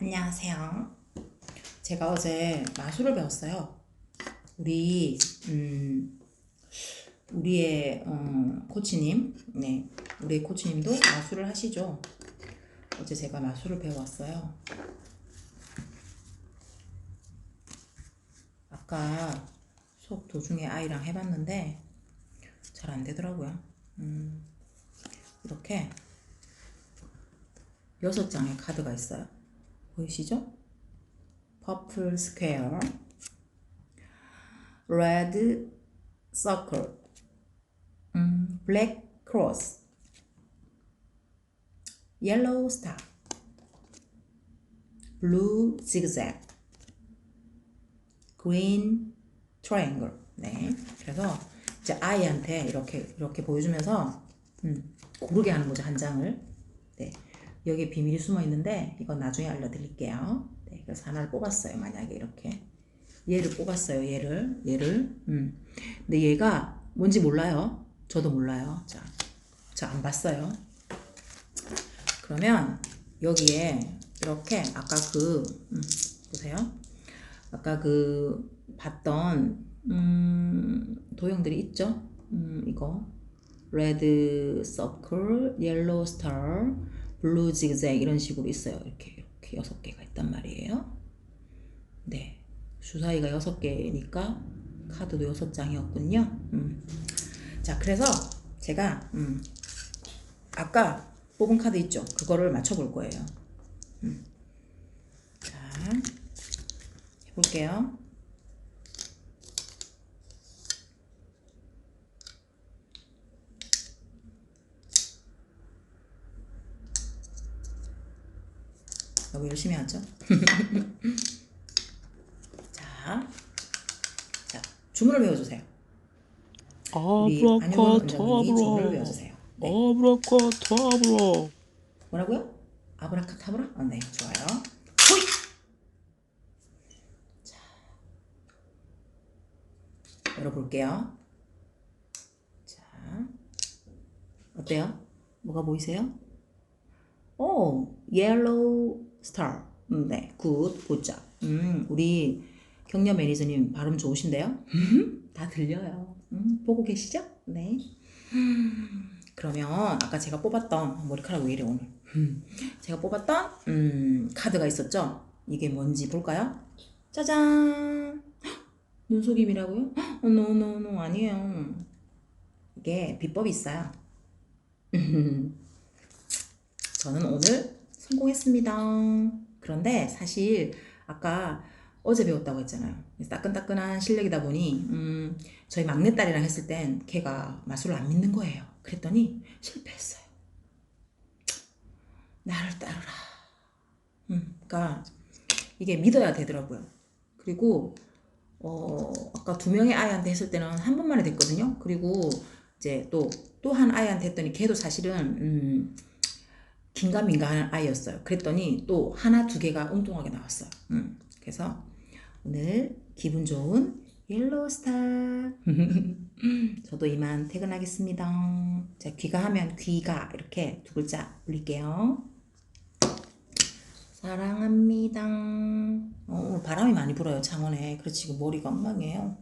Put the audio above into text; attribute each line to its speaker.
Speaker 1: 안녕하세요. 제가 어제 마술을 배웠어요. 우리 음, 우리의 어, 코치님, 네, 우리 코치님도 마술을 하시죠. 어제 제가 마술을 배워왔어요. 아까 수업 도중에 아이랑 해봤는데 잘 안 되더라고요. 음, 이렇게 여섯 장의 카드가 있어요. 보이시죠? 퍼플 스퀘어, 레드 서클, 음, 블랙 크로스, 옐로우 스타, 블루 지그잭, 그린 트라이앵글. 네. 그래서 이제 아이한테 이렇게 이렇게 보여주면서 음, 고르게 하는 거죠 한 장을. 네. 여기에 비밀이 숨어 있는데 이건 나중에 알려드릴게요. 네, 그래서 하나를 뽑았어요. 만약에 이렇게 얘를 뽑았어요. 얘를 얘를. 음. 근데 얘가 뭔지 몰라요. 저도 몰라요. 자, 저 안 봤어요. 그러면 여기에 이렇게 아까 그 음, 보세요. 아까 그 봤던 음, 도형들이 있죠. 음, 이거 레드 서클, 옐로우 스타, 블루 지그잭 이런 식으로 있어요. 이렇게 이렇게 여섯 개가 있단 말이에요. 네, 주사위가 여섯 개니까 카드도 여섯 장이었군요. 음. 자, 그래서 제가 음, 아까 뽑은 카드 있죠. 그거를 맞춰볼 거예요. 음. 자, 해볼게요. 너무 열심히 하죠? 자, 자 주문을 외워주세요.
Speaker 2: 아브라카 타브라
Speaker 1: 외워주세요. 네.
Speaker 2: 아브라카 타브라
Speaker 1: 뭐라고요? 아브라카 타브라? 아, 네, 좋아요. 호이! 자, 열어볼게요. 자, 어때요? 뭐가 보이세요? 오, 옐로우 스타. 음, 네, 굿, 굿자. 음, 우리 경려 매니저님 발음 좋으신데요? 다 들려요. 음, 보고 계시죠? 네. 그러면 아까 제가 뽑았던 머리카락 왜 이래 오늘? 음, 제가 뽑았던 음, 카드가 있었죠. 이게 뭔지 볼까요? 짜잔. 헉, 눈속임이라고요? 노노노 아니에요. 이게 비법이 있어요. 저는 오늘 성공했습니다. 그런데 사실 아까 어제 배웠다고 했잖아요. 따끈따끈한 실력이다 보니 음, 저희 막내딸이랑 했을 땐 걔가 마술을 안 믿는 거예요. 그랬더니 실패했어요. 나를 따르라. 음, 그러니까 이게 믿어야 되더라고요. 그리고 어, 아까 두 명의 아이한테 했을 때는 한 번만에 됐거든요. 그리고 이제 또 또 한 아이한테 했더니 걔도 사실은 음, 긴가민가한 아이였어요. 그랬더니 또 하나 두 개가 엉뚱하게 나왔어요. 음, 그래서 오늘 기분 좋은 옐로우 스타. 저도 이만 퇴근하겠습니다. 자, 귀가 하면 귀가 이렇게 두 글자 올릴게요. 사랑합니다. 어, 오늘 바람이 많이 불어요, 창원에. 지금 머리가 엉망이에요.